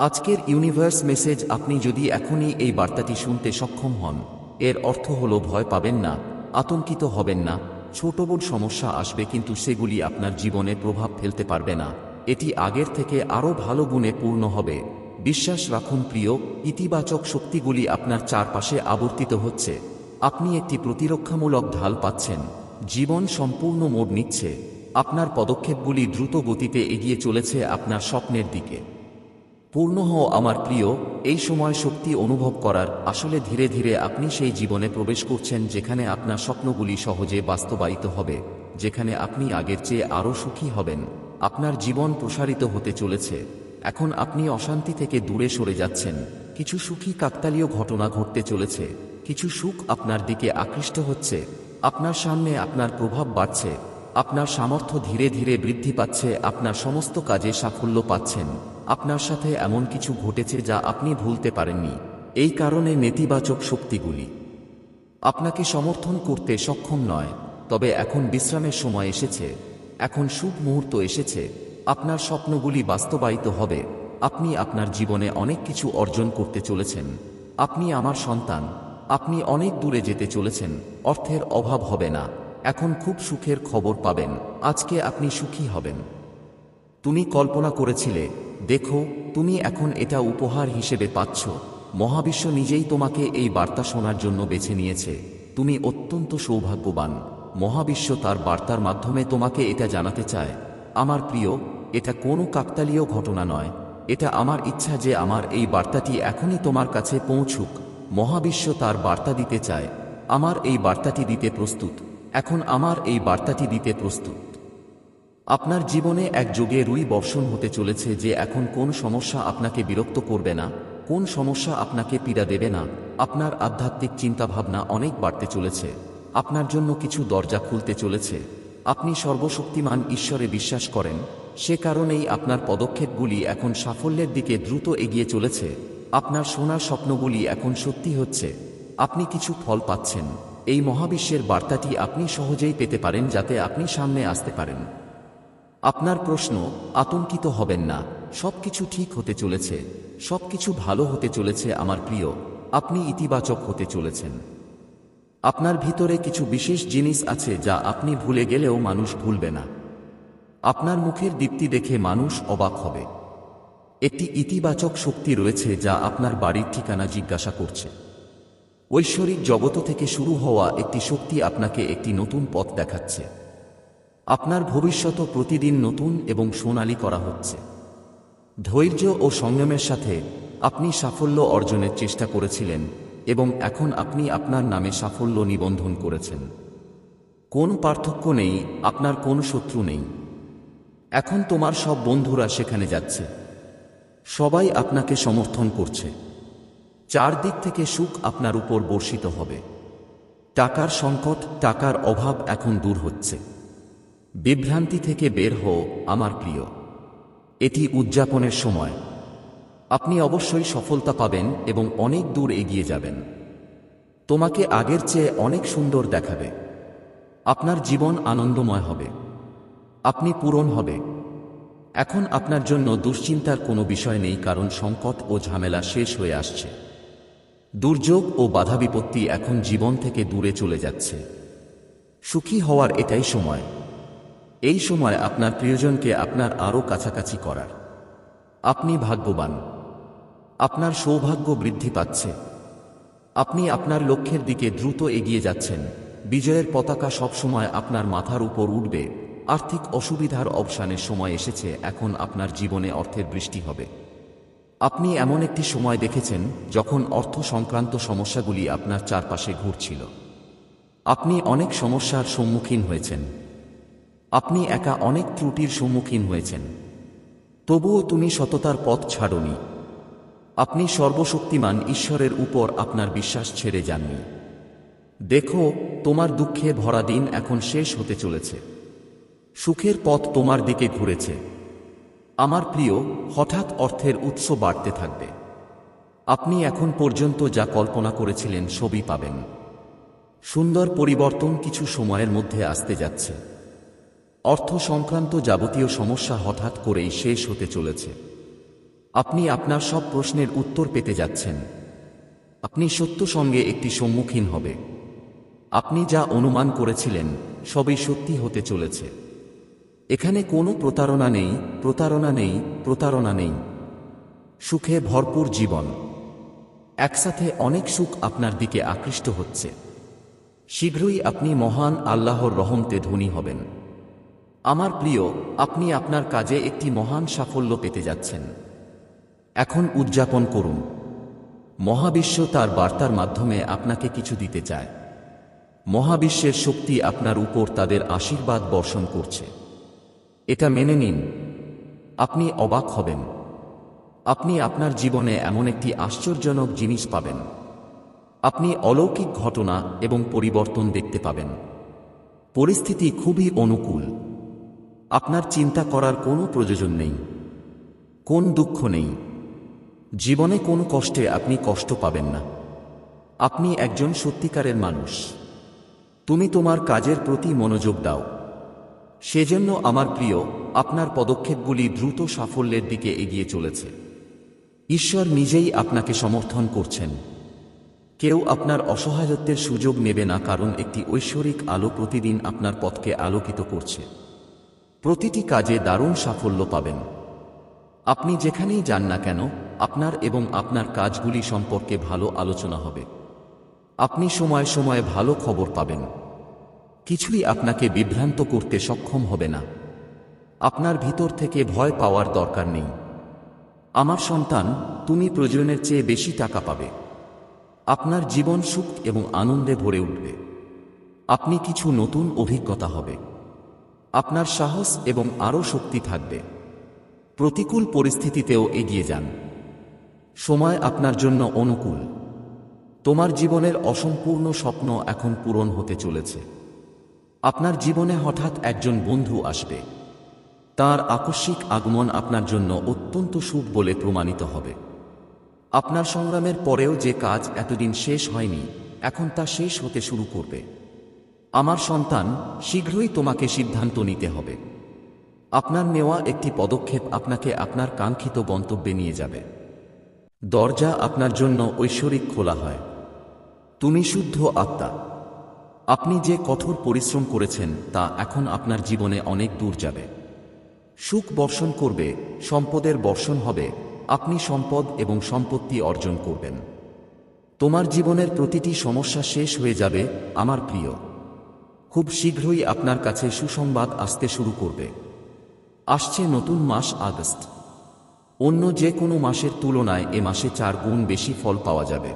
আজকের universe message আপনি যদি এখনই এই বার্তাটি শুনতে সক্ষম হন, এর অর্থ হলো ভয় পাবেন না, আতঙ্কিত হবেন না, ছোট বড় সমস্যা আসবে কিন্তু সেগুলি আপনার জীবনে প্রভাব ফেলতে পারবে না। এটি আগের থেকে আরও ভালো গুণে পূর্ণ হবে। বিশ্বাস রাখুন প্রিয়, ইতিবাচক শক্তিগুলি আপনার চারপাশে আবর্তিত হচ্ছে। আপনি একটি প্রতিরক্ষামূলক ঢাল পাচ্ছেন। জীবন সম্পূর্ণ মোড় নিচ্ছে। আপনার পদক্ষেপগুলি দ্রুত গতিতে এগিয়ে চলেছে আপনার স্বপ্নের দিকে। পূর্ণ হও আমার প্রিয়, এই সময় শক্তি অনুভব করার, আসলে ধীরে ধীরে আপনি সেই জীবনে প্রবেশ করছেন যেখানে আপনার স্বপ্নগুলি সহজে বাস্তবায়িত হবে, যেখানে আপনি আগের চেয়ে আরও সুখী হবেন, আপনার জীবন প্রসারিত হতে চলেছে, এখন আপনি অশান্তি থেকে দূরে সরে যাচ্ছেন, কিছু সুখী কাকতালীয় ঘটনা ঘটতে চলেছে, কিছু সুখ আপনার দিকে আকৃষ্ট হচ্ছে, আপনার সামনে আপনার প্রভাব বাড়ছে, আপনার সামর্থ্য ধীরে ধীরে বৃদ্ধি পাচ্ছে, আপনার সমস্ত কাজে সাফল্য পাচ্ছেন। আপনার সাথে এমন কিছু ঘটেছে যা আপনি ভুলতে পারেননি। এই কারণে নেতিবাচক শক্তিগুলি। আপনাকে সমর্থন করতে সক্ষম নয়, তবে এখন বিশ্রামের সময় এসেছে। এখন শুভ মুহূর্ত এসেছে। আপনার স্বপ্নগুলি বাস্তবায়িত হবে। আপনি আপনার জীবনে অনেক কিছু অর্জন করতে চলেছেন। আপনি আমার সন্তান। আপনি অনেক দূরে যেতে চলেছেন। অর্থের অভাব হবে না। এখন খুব সুখের খবর পাবেন। আজকে আপনি সুখী হবেন। তুমি কল্পনা করেছিলে দেখো, তুমি এখন এটা উপহার হিসেবে পাচ্ছ। মহাবিশ্ব নিজেই তোমাকে এই বার্তা শোনার জন্য বেছে নিয়েছে। তুমি অত্যন্ত সৌভাগ্যবান। মহাবিশ্ব তার বার্তার মাধ্যমে তোমাকে এটা জানাতে চায়। আমার প্রিয়, এটা কোনো কাকতালীয় ঘটনা নয়। এটা আমার ইচ্ছা যে আমার এই বার্তাটি এখনই তোমার কাছে পৌঁছুক। মহাবিশ্ব তার বার্তা দিতে চায়। আমার এই বার্তাটি দিতে প্রস্তুত। এখন আমার এই বার্তাটি দিতে প্রস্তুত। আপনার জীবনে এক যুগে রুই বর্ষণ হতে চলেছে যে এখন কোন সমস্যা আপনাকে বিরক্ত করবে না, কোন সমস্যা আপনাকে পীড়া দেবে না, আপনার আধ্যাত্মিক চিন্তাভাবনা অনেক বাড়তে চলেছে, আপনার জন্য কিছু দরজা খুলতে চলেছে, আপনি সর্বশক্তিমান ঈশ্বরে বিশ্বাস করেন, সে কারণেই আপনার পদক্ষেপগুলি এখন সাফল্যের দিকে দ্রুত এগিয়ে চলেছে, আপনার সোনার স্বপ্নগুলি এখন সত্যি হচ্ছে, আপনি কিছু ফল পাচ্ছেন, এই মহাবিশ্বের বার্তাটি আপনি সহজেই পেতে পারেন যাতে আপনি সামনে আসতে পারেন। আপনার প্রশ্ন, আতঙ্কিত হবেন না। সবকিছু ঠিক হতে চলেছে। সবকিছু ভালো হতে চলেছে আমার প্রিয়। আপনি ইতিবাচক হতে চলেছেন। আপনার ভিতরে কিছু বিশেষ জিনিস আছে যা আপনি ভুলে গেলেও মানুষ ভুলবে না। আপনার মুখের দীপ্তি দেখে মানুষ অবাক হবে। একটি ইতিবাচক শক্তি রয়েছে যা আপনার বাড়ির ঠিকানা জিজ্ঞাসা করছে। ঐশ্বরিক জগত থেকে শুরু হওয়া একটি শক্তি আপনাকে একটি নতুন পথ দেখাচ্ছে। আপনার ভবিষ্যৎ প্রতিদিন নতুন এবং সোনালী করা হচ্ছে। ধৈর্য ও সংযমের সাথে আপনি সাফল্য অর্জনের চেষ্টা করেছিলেন এবং এখন আপনি আপনার নামে সাফল্য নিবন্ধন করেছেন। কোন পার্থক্য নেই, আপনার কোন শত্রু নেই। এখন তোমার সব বন্ধুরা সেখানে যাচ্ছে। সবাই আপনাকে সমর্থন করছে। চারদিক থেকে সুখ আপনার উপর বর্ষিত হবে। টাকার সংকট, টাকার অভাব এখন দূর হচ্ছে। বিভ্রান্তি থেকে বের হও, আমার প্রিয়। এটি উদযাপনের সময়। আপনি অবশ্যই সফলতা পাবেন এবং অনেক দূর এগিয়ে যাবেন। তোমাকে আগের চেয়ে অনেক সুন্দর দেখাবে। আপনার জীবন আনন্দময় হবে। আপনি পূরণ হবে। এখন আপনার জন্য দুশ্চিন্তার কোনো বিষয় নেই, কারণ সংকট ও ঝামেলা শেষ হয়ে আসছে। দুর্যোগ ও বাধা বিপত্তি এখন জীবন থেকে দূরে চলে যাচ্ছে। সুখী হওয়ার এটাই সময়। এই সময় আপনার প্রিয়জনকে আপনার আরও কাছাকাছি করার। আপনি ভাগ্যবান। আপনার সৌভাগ্য বৃদ্ধি পাচ্ছে। আপনি আপনার লক্ষ্যের দিকে দ্রুত এগিয়ে যাচ্ছেন। বিজয়ের পতাকা সবসময় আপনার মাথার উপর উঠবে। আর্থিক অসুবিধার অবসানের সময় এসেছে, এখন আপনার জীবনে অর্থের বৃষ্টি হবে। আপনি এমন একটি সময় দেখেছেন, যখন অর্থ সংক্রান্ত সমস্যাগুলি আপনার চারপাশে ঘুরছিল। আপনি অনেক সমস্যার সম্মুখীন হয়েছেন। আপনি একা অনেক ত্রুটির সম্মুখীন হয়েছেন। তবুও তুমি সততার পথ ছাড়নি। আপনি সর্বশক্তিমান ঈশ্বরের উপর আপনার বিশ্বাস ছেড়ে যাননি। দেখো, তোমার দুঃখে ভরা দিন এখন শেষ হতে চলেছে। সুখের পথ তোমার দিকে ঘুরেছে। আমার প্রিয়, হঠাৎ অর্থের উৎস বাড়তে থাকবে। আপনি এখন পর্যন্ত যা কল্পনা করেছিলেন সবই পাবেন। সুন্দর পরিবর্তন কিছু সময়ের মধ্যে আসতে যাচ্ছে। অর্থ সংক্রান্ত যাবতীয় সমস্যা হঠাৎ করেই শেষ হতে চলেছে। আপনি আপনার সব প্রশ্নের উত্তর পেতে যাচ্ছেন। আপনি সত্য সঙ্গে একটি সম্মুখীন হবে। আপনি যা অনুমান করেছিলেন, সবই সত্যি হতে চলেছে। এখানে কোনো প্রতারণা নেই প্রতারণা নেই প্রতারণা নেই। সুখে ভরপুর জীবন। একসাথে অনেক সুখ আপনার দিকে আকৃষ্ট হচ্ছে। শীঘ্রই আপনি মহান আল্লাহর রহমতে ধনী হবেন। আমার প্রিয়, আপনি আপনার কাজে একটি মহান সাফল্য পেতে যাচ্ছেন। এখন উদযাপন করুন। মহাবিশ্ব তার বার্তার মাধ্যমে আপনাকে কিছু দিতে চায়। মহাবিশ্বের শক্তি আপনার উপর তাদের আশীর্বাদ বর্ষণ করছে। এটা মেনে নিন। আপনি অবাক হবেন। আপনি আপনার জীবনে এমন একটি আশ্চর্যজনক জিনিস পাবেন। আপনি অলৌকিক ঘটনা এবং পরিবর্তন দেখতে পাবেন। পরিস্থিতি খুবই অনুকূল। আপনার চিন্তা করার কোনো প্রয়োজন নেই। কোন দুঃখ নেই। জীবনে কোন কষ্টে আপনি কষ্ট পাবেন না। আপনি একজন সত্যিকারের মানুষ। তুমি তোমার কাজের প্রতি মনোযোগ দাও। সেজন্য আমার প্রিয়, আপনার পদক্ষেপগুলি দ্রুত সাফল্যের দিকে এগিয়ে চলেছে। ঈশ্বর নিজেই আপনাকে সমর্থন করছেন। কেউ আপনার অসহায়ত্বের সুযোগ নেবে না কারণ একটি ঐশ্বরিক আলো প্রতিদিন আপনার পথকে আলোকিত করছে। প্রতিটি কাজে দারুণ সাফল্য পাবেন। আপনি যেখানেই যান না কেন, আপনার এবং আপনার কাজগুলি সম্পর্কে ভালো আলোচনা হবে। আপনি সময় সময় ভালো খবর পাবেন। কিছুই আপনাকে বিভ্রান্ত করতে সক্ষম হবে না। আপনার ভিতর থেকে ভয় পাওয়ার দরকার নেই। আমার সন্তান, তুমি প্রয়োজনের চেয়ে বেশি টাকা পাবে। আপনার জীবন সুখ এবং আনন্দে ভরে উঠবে। আপনি কিছু নতুন অভিজ্ঞতা হবে। আপনার সাহস এবং আরও শক্তি থাকবে। প্রতিকূল পরিস্থিতিতেও এগিয়ে যান। সময় আপনার জন্য অনুকূল। তোমার জীবনের অসম্পূর্ণ স্বপ্ন এখন পূরণ হতে চলেছে। আপনার জীবনে হঠাৎ একজন বন্ধু আসবে। তার আকস্মিক আগমন আপনার জন্য অত্যন্ত সুখ বলে প্রমাণিত হবে। আপনার সংগ্রামের পরেও যে কাজ এতদিন শেষ হয়নি, এখন তা শেষ হতে শুরু করবে। আমার সন্তান শীঘ্রই তোমাকে সিদ্ধান্ত নিতে হবে। আপনার নেওয়া একটি পদক্ষেপ আপনাকে আপনার কাঙ্ক্ষিত গন্তব্যে নিয়ে যাবে। দরজা আপনার জন্য ঐশ্বরিক খোলা হয়। তুমি শুদ্ধ আত্মা। আপনি যে কঠোর পরিশ্রম করেছেন তা এখন আপনার জীবনে অনেক দূর যাবে। সুখ বর্ষণ করবে, সম্পদের বর্ষণ হবে, আপনি সম্পদ এবং সম্পত্তি অর্জন করবেন। তোমার জীবনের প্রতিটি সমস্যা শেষ হয়ে যাবে, আমার প্রিয়। খুব শীঘ্রই আপনার কাছে সুসংবাদ আসতে শুরু করবে। আসছে নতুন মাস আগস্ট। অন্য যে কোনো মাসের তুলনায় এ মাসে চার গুণ বেশি ফল পাওয়া যাবে।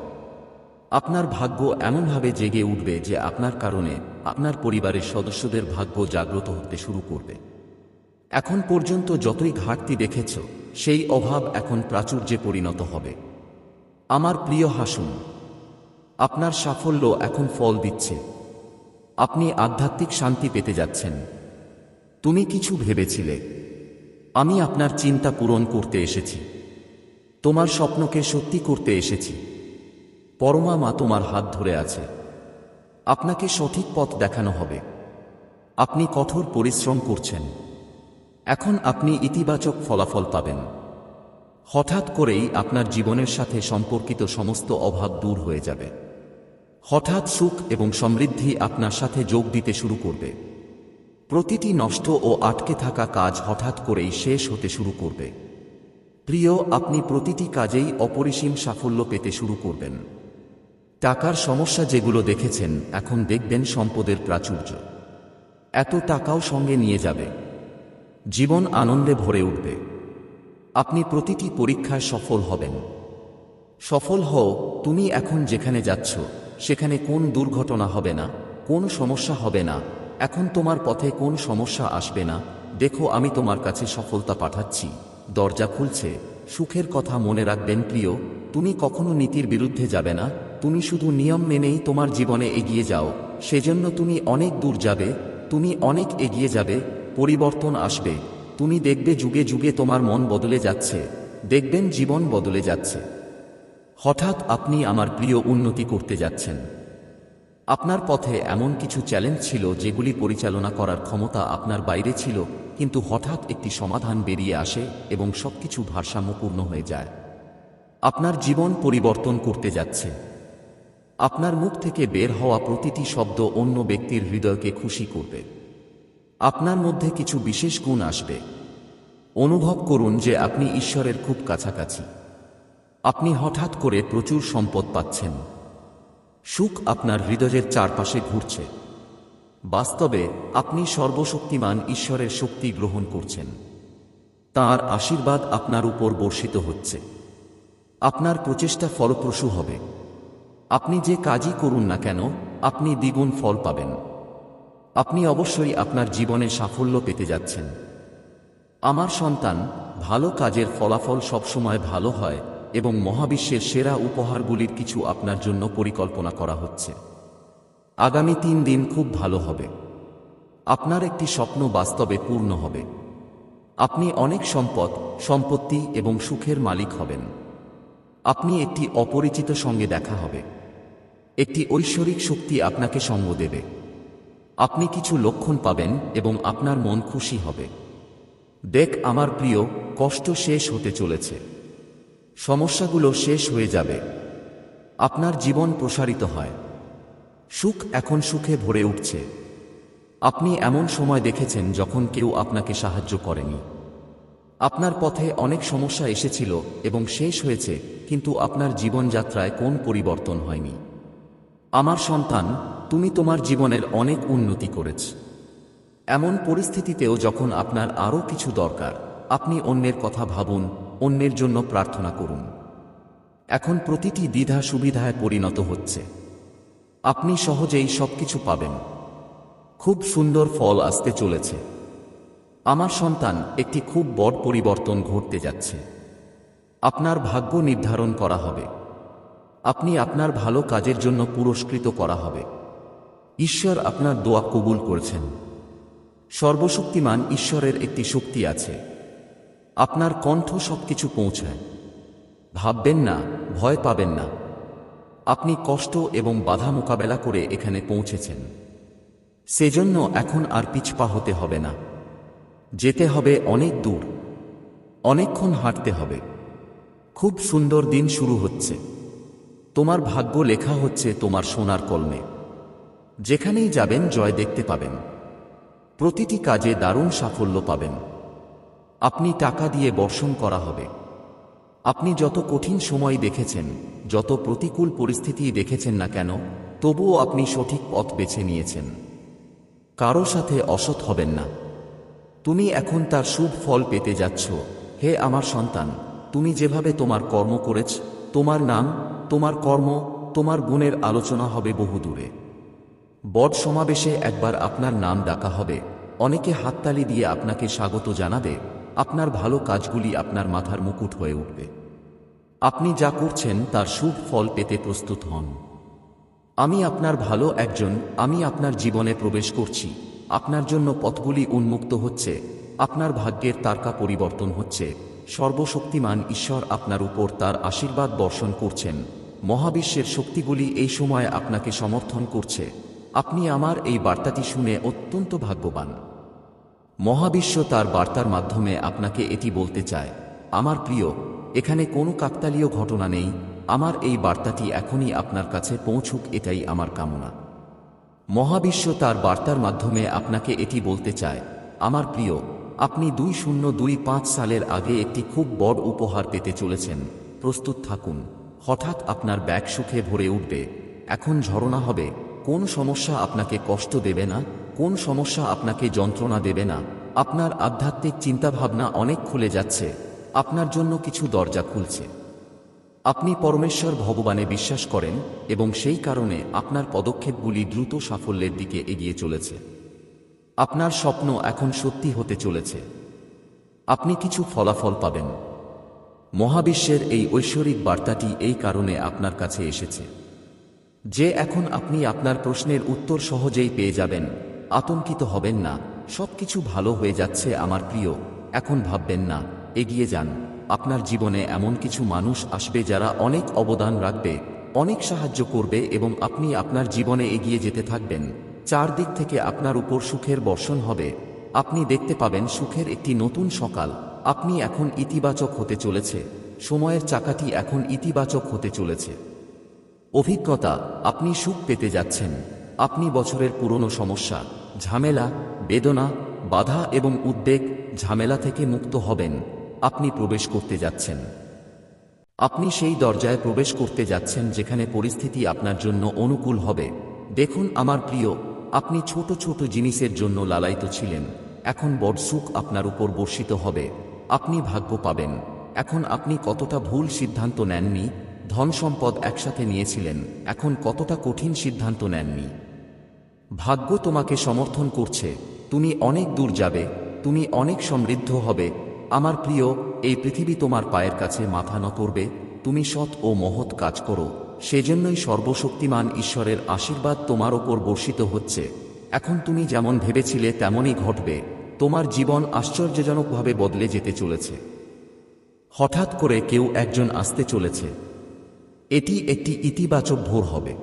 আপনার ভাগ্য এমনভাবে জেগে উঠবে যে আপনার কারণে আপনার পরিবারের সদস্যদের ভাগ্য জাগ্রত হতে শুরু করবে। এখন পর্যন্ত যতই ঘাটতি দেখেছ, সেই অভাব এখন প্রাচুর্যে পরিণত হবে। আমার প্রিয় হাসুন, আপনার সাফল্য এখন ফল দিচ্ছে। আপনি আধ্যাত্মিক শান্তি পেতে যাচ্ছেন। তুমি কিছু ভেবেছিলে। আমি আপনার চিন্তা পূরণ করতে এসেছি। তোমার স্বপ্নকে সত্যি করতে এসেছি। পরমা মা তোমার হাত ধরে আছে। আপনাকে সঠিক পথ দেখানো হবে। আপনি কঠোর পরিশ্রম করছেন। এখন আপনি ইতিবাচক ফলাফল পাবেন। হঠাৎ করেই আপনার জীবনের সাথে সম্পর্কিত সমস্ত অভাব দূর হয়ে যাবে। হঠাৎ সুখ এবং সমৃদ্ধি আপনার সাথে যোগ দিতে শুরু করবে। প্রতিটি নষ্ট ও আটকে থাকা কাজ হঠাৎ করেই শেষ হতে শুরু করবে। প্রিয়, আপনি প্রতিটি কাজেই অপরিসীম সাফল্য পেতে শুরু করবেন। টাকার সমস্যা যেগুলো দেখেছেন, এখন দেখবেন সম্পদের প্রাচুর্য। এত টাকাও সঙ্গে নিয়ে যাবে। জীবন আনন্দে ভরে উঠবে। আপনি প্রতিটি পরীক্ষায় সফল হবেন। সফল হও, তুমি এখন যেখানে যাচ্ছ সেখানে কোন দুর্ঘটনা হবে না, কোন সমস্যা হবে না, এখন তোমার পথে কোন সমস্যা আসবে না, দেখো আমি তোমার কাছে সফলতা পাঠাচ্ছি। দরজা খুলছে, সুখের কথা মনে রাখবেন প্রিয়, তুমি কখনো নীতির বিরুদ্ধে যাবে না, তুমি শুধু নিয়ম মেনেই তোমার জীবনে এগিয়ে যাও, সেজন্য তুমি অনেক দূর যাবে, তুমি অনেক এগিয়ে যাবে, পরিবর্তন আসবে, তুমি দেখবে যুগে যুগে তোমার মন বদলে যাচ্ছে, দেখবেন জীবন বদলে যাচ্ছে। হঠাৎ আপনি আমার প্রিয় উন্নতি করতে যাচ্ছেন। আপনার পথে এমন কিছু চ্যালেঞ্জ ছিল যেগুলি পরিচালনা করার ক্ষমতা আপনার বাইরে ছিল, কিন্তু হঠাৎ একটি সমাধান বেরিয়ে আসে এবং সবকিছু ভারসাম্যপূর্ণ হয়ে যায়। আপনার জীবন পরিবর্তন করতে যাচ্ছে। আপনার মুখ থেকে বের হওয়া প্রতিটি শব্দ অন্য ব্যক্তির হৃদয়কে খুশি করবে। আপনার মধ্যে কিছু বিশেষ গুণ আসবে। অনুভব করুন যে আপনি ঈশ্বরের খুব কাছাকাছি। আপনি হঠাৎ করে প্রচুর সম্পদ পাচ্ছেন। সুখ আপনার হৃদয়ের চারপাশে ঘুরছে। বাস্তবে আপনি সর্বশক্তিমান ঈশ্বরের শক্তি গ্রহণ করছেন। তার আশীর্বাদ আপনার উপর বর্ষিত হচ্ছে। আপনার প্রচেষ্টা ফলপ্রসূ হবে। আপনি যে কাজই করুন না কেন, আপনি দ্বিগুণ ফল পাবেন। আপনি অবশ্যই আপনার জীবনে সাফল্য পেতে যাচ্ছেন। আমার সন্তান, ভালো কাজের ফলাফল সবসময় ভালো হয় এবং মহাবিশ্বের সেরা উপহারগুলির কিছু আপনার জন্য পরিকল্পনা করা হচ্ছে। আগামী তিন দিন খুব ভালো হবে। আপনার একটি স্বপ্ন বাস্তবে পূর্ণ হবে। আপনি অনেক সম্পদ, সম্পত্তি এবং সুখের মালিক হবেন। আপনি একটি অপরিচিত সঙ্গে দেখা হবে। একটি ঐশ্বরিক শক্তি আপনাকে সঙ্গ দেবে। আপনি কিছু লক্ষণ পাবেন এবং আপনার মন খুশি হবে। দেখ, আমার প্রিয়, কষ্ট শেষ হতে চলেছে। সমস্যাগুলো শেষ হয়ে যাবে। আপনার জীবন প্রসারিত হয়। সুখ এখন সুখে ভরে উঠছে। আপনি এমন সময় দেখেছেন যখন কেউ আপনাকে সাহায্য করেনি। আপনার পথে অনেক সমস্যা এসেছিল এবং শেষ হয়েছে, কিন্তু আপনার জীবনযাত্রায় কোন পরিবর্তন হয়নি। আমার সন্তান, তুমি তোমার জীবনের অনেক উন্নতি করেছ। এমন পরিস্থিতিতেও যখন আপনার আরও কিছু দরকার, আপনি অন্যের কথা ভাবুন অন্যের জন্য প্রার্থনা করুন। এখন প্রতিটি দ্বিধা সুবিধায় পরিণত হচ্ছে। আপনি সহজেই সবকিছু পাবেন। খুব সুন্দর ফল আসতে চলেছে। আমার সন্তান, একটি খুব বড় পরিবর্তন ঘটতে যাচ্ছে। আপনার ভাগ্য নির্ধারণ করা হবে। আপনি আপনার ভালো কাজের জন্য পুরস্কৃত করা হবে। ঈশ্বর আপনার দোয়া কবুল করছেন। সর্বশক্তিমান ঈশ্বরের একটি শক্তি আছে। আপনার কণ্ঠ সবকিছু পৌঁছায়। ভাববেন না, ভয় পাবেন না। আপনি কষ্ট এবং বাধা মোকাবেলা করে এখানে পৌঁছেছেন। সেজন্য এখন আর পিছপা হতে হবে না। যেতে হবে অনেক দূর। অনেকক্ষণ হাঁটতে হবে। খুব সুন্দর দিন শুরু হচ্ছে। তোমার ভাগ্য লেখা হচ্ছে তোমার সোনার কলমে। যেখানেই যাবেন জয় দেখতে পাবেন। প্রতিটি কাজে দারুণ সাফল্য পাবেন। আপনি টাকা দিয়ে বর্ষণ করা হবে। আপনি যত কঠিন সময় দেখেছেন, যত প্রতিকূল পরিস্থিতি দেখেছেন না কেন, তবুও আপনি সঠিক পথ বেছে নিয়েছেন। কারও সাথে অসৎ হবেন না। তুমি এখন তার শুভ ফল পেতে যাচ্ছ। হে আমার সন্তান, তুমি যেভাবে তোমার কর্ম করেছ, তোমার নাম, তোমার কর্ম, তোমার গুণের আলোচনা হবে বহুদূরে। বট সমাবেশে একবার আপনার নাম ডাকা হবে। অনেকে হাততালি দিয়ে আপনাকে স্বাগত জানাবে। আপনার ভালো কাজগুলি আপনার মাথার মুকুট হয়ে উঠবে। আপনি যা করছেন তার শুভ ফল পেতে প্রস্তুত হন। আমি আপনার ভালো একজন, আমি আপনার জীবনে প্রবেশ করছি। আপনার জন্য পথগুলি উন্মুক্ত হচ্ছে, আপনার ভাগ্যের তারকা পরিবর্তন হচ্ছে। সর্বশক্তিমান ঈশ্বর আপনার উপর তার আশীর্বাদ বর্ষণ করছেন। মহাবিশ্বের শক্তিগুলি এই সময় আপনাকে সমর্থন করছে। আপনি আমার এই বার্তাটি শুনে অত্যন্ত ভাগ্যবান। মহাবিশ্ব তার বার্তার মাধ্যমে আপনাকে এটি বলতে চায়, আমার প্রিয়, এখানে কোনো কাকতালীয় ঘটনা নেই, আমার এই বার্তাটি এখনই আপনার কাছে পৌঁছুক, এটাই আমার কামনা। মহাবিশ্ব তার বার্তার মাধ্যমে আপনাকে এটি বলতে চায়, আমার প্রিয়, আপনি দুই শূন্য দুই পাঁচ সালের আগে একটি খুব বড় উপহার পেতে চলেছেন, প্রস্তুত থাকুন, হঠাৎ আপনার ব্যাগ সুখে ভরে উঠবে, এখন ঝরনা হবে, কোন সমস্যা আপনাকে কষ্ট দেবে না? কোন সমস্যা আপনাকে যন্ত্রণা দেবে না। আপনার আধ্যাত্মিক চিন্তাভাবনা অনেক খুলে যাচ্ছে। আপনার জন্য কিছু দরজা খুলছে। আপনি পরমেশ্বর ভগবানে বিশ্বাস করেন এবং সেই কারণে আপনার পদক্ষেপগুলি দ্রুত সাফল্যের দিকে এগিয়ে চলেছে। আপনার স্বপ্ন এখন সত্যি হতে চলেছে। আপনি কিছু ফলাফল পাবেন। মহাবিশ্বের এই ঐশ্বরিক বার্তাটি এই কারণে আপনার কাছে এসেছে। যে এখন আপনি আপনার প্রশ্নের উত্তর সহজেই পেয়ে যাবেন। আতঙ্কিত হবেন না, সবকিছু ভালো হয়ে যাচ্ছে আমার প্রিয়, এখন ভাববেন না, এগিয়ে যান, আপনার জীবনে এমন কিছু মানুষ আসবে যারা অনেক অবদান রাখবে, অনেক সাহায্য করবে এবং আপনি আপনার জীবনে এগিয়ে যেতে থাকবেন, চারদিক থেকে আপনার উপর সুখের বর্ষণ হবে, আপনি দেখতে পাবেন সুখের একটি নতুন সকাল, আপনি এখন ইতিবাচক হতে চলেছে, সময়ের চাকাটি এখন ইতিবাচক হতে চলেছে। অভিজ্ঞতা, আপনি সুখ পেতে যাচ্ছেন, আপনি বছরের পুরনো সমস্যা ঝামেলা, বেদনা, বাধা এবং উদ্বেগ ঝামেলা থেকে মুক্ত হবেন। আপনি প্রবেশ করতে যাচ্ছেন। আপনি সেই দরজায় প্রবেশ করতে যাচ্ছেন যেখানে পরিস্থিতি আপনার জন্য অনুকূল হবে। দেখুন আমার প্রিয়, আপনি ছোট ছোট জিনিসের জন্য লালায়িত ছিলেন। এখন বড় সুখ আপনার উপর বর্ষিত হবে। আপনি ভাগ্য পাবেন। এখন আপনি কতটা ভুল সিদ্ধান্ত নেননি? ধন সম্পদ একসাথে নিয়েছিলেন। এখন কতটা কঠিন সিদ্ধান্ত নেননি? ভাগ্য তোমাকে সমর্থন করছে, তুমি অনেক দূর যাবে, তুমি অনেক সমৃদ্ধ হবে, আমার প্রিয়, এই পৃথিবী তোমার পায়ের কাছে মাথা নত করবে, তুমি সৎ ও মহৎ কাজ করো, সেজন্যই সর্বশক্তিমান ঈশ্বরের আশীর্বাদ তোমার ওপর বর্ষিত হচ্ছে। এখন তুমি যেমন ভেবেছিলে তেমনই ঘটবে, তোমার জীবন আশ্চর্যজনকভাবে বদলে যেতে চলেছে। হঠাৎ করে কেউ একজন আসতে চলেছে। এটি একটি ইতিবাচক ভোর হবে।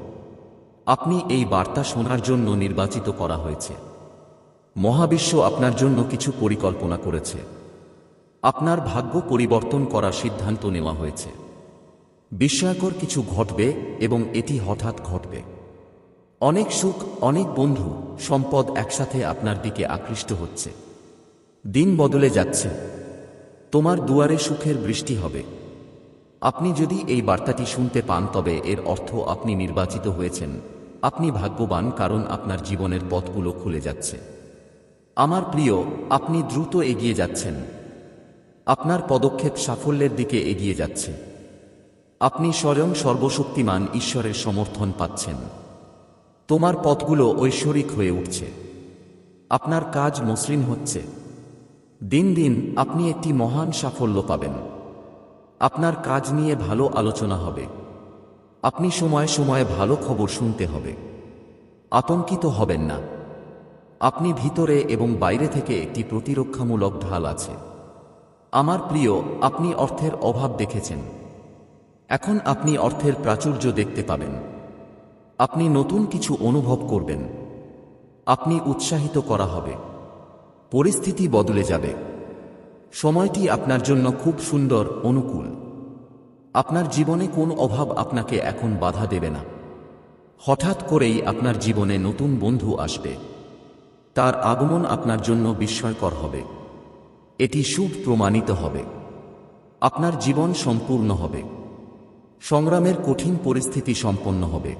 আপনি এই বার্তা শোনার জন্য নির্বাচিত করা হয়েছে। মহাবিশ্ব আপনার জন্য কিছু পরিকল্পনা করেছে। আপনার ভাগ্য পরিবর্তন করার সিদ্ধান্ত নেওয়া হয়েছে। বিস্ময়কর কিছু ঘটবে এবং এটি হঠাৎ ঘটবে। অনেক সুখ, অনেক বন্ধু, সম্পদ একসাথে আপনার দিকে আকৃষ্ট হচ্ছে। দিন বদলে যাচ্ছে। তোমার দুয়ারে সুখের বৃষ্টি হবে। আপনি যদি এই বার্তাটি শুনতে পান, তবে এর অর্থ আপনি নির্বাচিত হয়েছেন। আপনি ভাগ্যবান, কারণ আপনার জীবনের পথগুলো খুলে যাচ্ছে। আমার প্রিয়, আপনি দ্রুত এগিয়ে যাচ্ছেন। আপনার পদক্ষেপ সাফল্যের দিকে এগিয়ে যাচ্ছে। আপনি স্বয়ং সর্বশক্তিমান ঈশ্বরের সমর্থন পাচ্ছেন। তোমার পথগুলো ঐশ্বরিক হয়ে উঠছে। আপনার কাজ মসৃণ হচ্ছে। দিন দিন আপনি একটি মহান সাফল্য পাবেন। আপনার কাজ নিয়ে ভালো আলোচনা হবে। আপনি সময় সময়ে ভালো খবর শুনতে হবে। আতঙ্কিত হবেন না। আপনি ভিতরে এবং বাইরে থেকে একটি প্রতিরক্ষামূলক ঢাল আছে। আমার প্রিয়, আপনি অর্থের অভাব দেখেছেন। এখন আপনি অর্থের প্রাচুর্য দেখতে পাবেন। আপনি নতুন কিছু অনুভব করবেন। আপনি উৎসাহিত করা হবে। পরিস্থিতি বদলে যাবে। সময়টি আপনার জন্য খুব সুন্দর, অনুকূল। আপনার জীবনে কোন অভাব আপনাকে এখন বাধা দেবে না। হঠাৎ করেই আপনার জীবনে নতুন বন্ধু আসবে। তার আগমন আপনার জন্য বিস্ময়কর হবে। এটি শুভ প্রমাণিত হবে। আপনার জীবন সম্পূর্ণ হবে। সংগ্রামের কঠিন পরিস্থিতি সম্পন্ন হবে।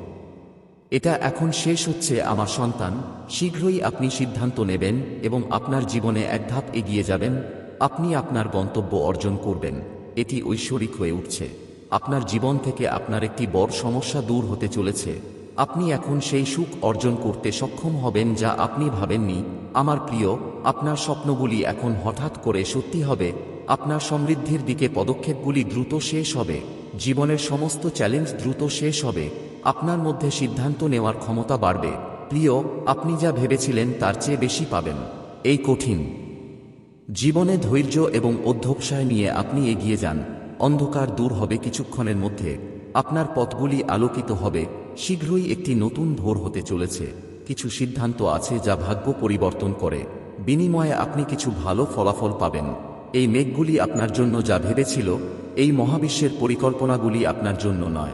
এটা এখন শেষ হচ্ছে আমার সন্তান, শীঘ্রই আপনি সিদ্ধান্ত নেবেন এবং আপনার জীবনে এক ধাপ এগিয়ে যাবেন। আপনি আপনার গন্তব্য অর্জন করবেন। এটি ঐশ্বরিক হয়ে উঠছে। আপনার জীবন থেকে আপনার একটি বড় সমস্যা দূর হতে চলেছে। আপনি এখন সেই সুখ অর্জন করতে সক্ষম হবেন যা আপনি ভাবেননি। আমার প্রিয়, আপনার স্বপ্নগুলি এখন হঠাৎ করে সত্যি হবে। আপনার সমৃদ্ধির দিকে পদক্ষেপগুলি দ্রুত শেষ হবে। জীবনের সমস্ত চ্যালেঞ্জ দ্রুত শেষ হবে। আপনার মধ্যে সিদ্ধান্ত নেওয়ার ক্ষমতা বাড়বে। প্রিয়, আপনি যা ভেবেছিলেন তার চেয়ে বেশি পাবেন। এই কঠিন জীবনে ধৈর্য এবং অধ্যবসায় নিয়ে আপনি এগিয়ে যান। অন্ধকার দূর হবে কিছুক্ষণের মধ্যে। আপনার পথগুলি আলোকিত হবে। শীঘ্রই একটি নতুন ভোর হতে চলেছে। কিছু সিদ্ধান্ত আছে যা ভাগ্য পরিবর্তন করে। বিনিময়ে আপনি কিছু ভালো ফলাফল পাবেন। এই মেঘগুলি আপনার জন্য যা ভেবেছিল, এই মহাবিশ্বের পরিকল্পনাগুলি আপনার জন্য নয়।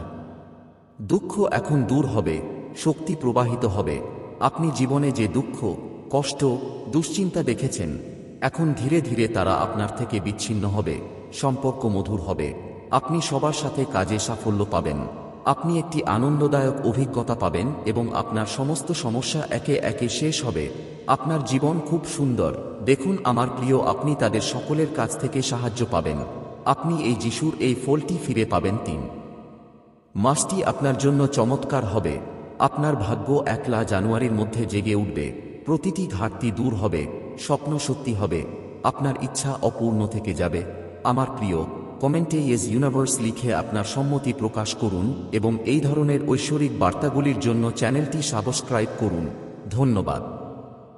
দুঃখ এখন দূর হবে, শক্তি প্রবাহিত হবে। আপনি জীবনে যে দুঃখ, কষ্ট, দুশ্চিন্তা দেখেছেন এখন ধীরে ধীরে তারা আপনার থেকে বিচ্ছিন্ন হবে, সম্পর্ক মধুর হবে। আপনি সবার সাথে কাজে সাফল্য পাবেন। আপনি একটি আনন্দদায়ক অভিজ্ঞতা পাবেন এবং আপনার সমস্ত সমস্যা একে একে শেষ হবে। আপনার জীবন খুব সুন্দর। দেখুন আমার প্রিয়, আপনি তাদের সকলের কাছ থেকে সাহায্য পাবেন। আপনি এই যিশুর এই ফলটি ফিরে পাবেন তিন। মাসটি আপনার জন্য চমৎকার হবে। আপনার ভাগ্য একলা জানুয়ারির মধ্যে জেগে উঠবে। প্রতিটি ঘাটতি দূর হবে। স্বপ্ন সত্যি হবে। আপনার ইচ্ছা অপূর্ণ থেকে যাবে। আমার প্রিয়, কমেন্টে ইয়েস ইউনিভার্স লিখে আপনার সম্মতি প্রকাশ করুন এবং এই ধরনের ঐশ্বরিক বার্তাগুলির জন্য চ্যানেলটি সাবস্ক্রাইব করুন। ধন্যবাদ।